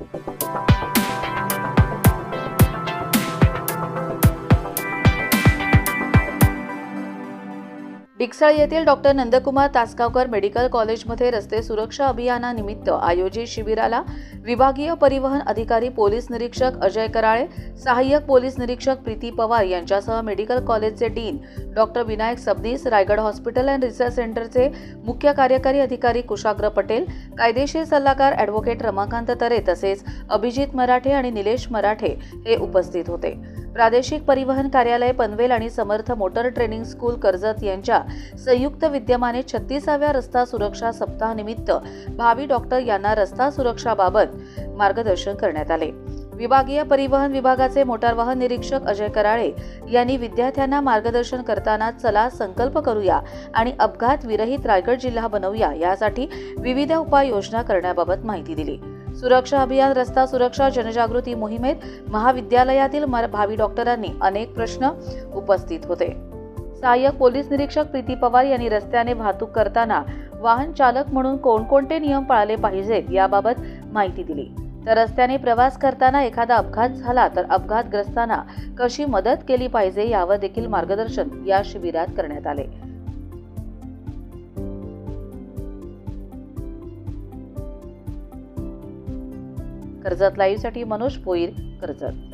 Thank you. Diksal येथील doctor Nandkumar Tasgaonkar medical कॉलेजमध्ये रस्ते सुरक्षा अभियानानिमित्त आयोजित शिबिराला विभागीय परिवहन अधिकारी पोलीस निरीक्षक अजय कराळे सहाय्यक पोलीस निरीक्षक प्रीती पवार यांच्यासह मेडिकल कॉलेजचे dean doctor Vinayak Sabnis Raigad hospital and research सेंटरचे मुख्य कार्यकारी अधिकारी कुशाग्र पटेल कायदेशीर सल्लागार ॲडव्होकेट रमाकांत तरे तसेच अभिजित मराठे आणि निलेश मराठे हे उपस्थित होते. प्रादेशिक परिवहन कार्यालय पनवेल आणि Samarth motor training school Karjat यांच्या संयुक्त विद्यमाने छत्तीसाव्या रस्ता सुरक्षा सप्ताहानिमित्त भावी डॉक्टर यांना रस्ता सुरक्षाबाबत मार्गदर्शन करण्यात आले. विभागीय परिवहन विभागाचे मोटार वाहन निरीक्षक अजय कराळे यांनी विद्यार्थ्यांना मार्गदर्शन करताना चला संकल्प करूया आणि अपघात विरहित रायगड जिल्हा बनवूया यासाठी विविध उपाययोजना करण्याबाबत माहिती दिली. सुरक्षा अभियान रस्ता सुरक्षा जनजागृती मोहिमेत महाविद्यालयातील भावी डॉक्टरांनी अनेक प्रश्न उपस्थित होते. सहाय्यक पोलीस निरीक्षक प्रीती पवार यांनी रस्त्याने वाहतूक करताना वाहन चालक म्हणून कोणकोणते नियम पाळले पाहिजेत याबाबत माहिती दिली. तर रस्त्याने प्रवास करताना एखादा अपघात झाला तर अपघातग्रस्तांना कशी मदत केली पाहिजे यावर देखील मार्गदर्शन या शिबिरात करण्यात आले. कर्जत लाईव्हसाठी मनोज पोईर कर्जत.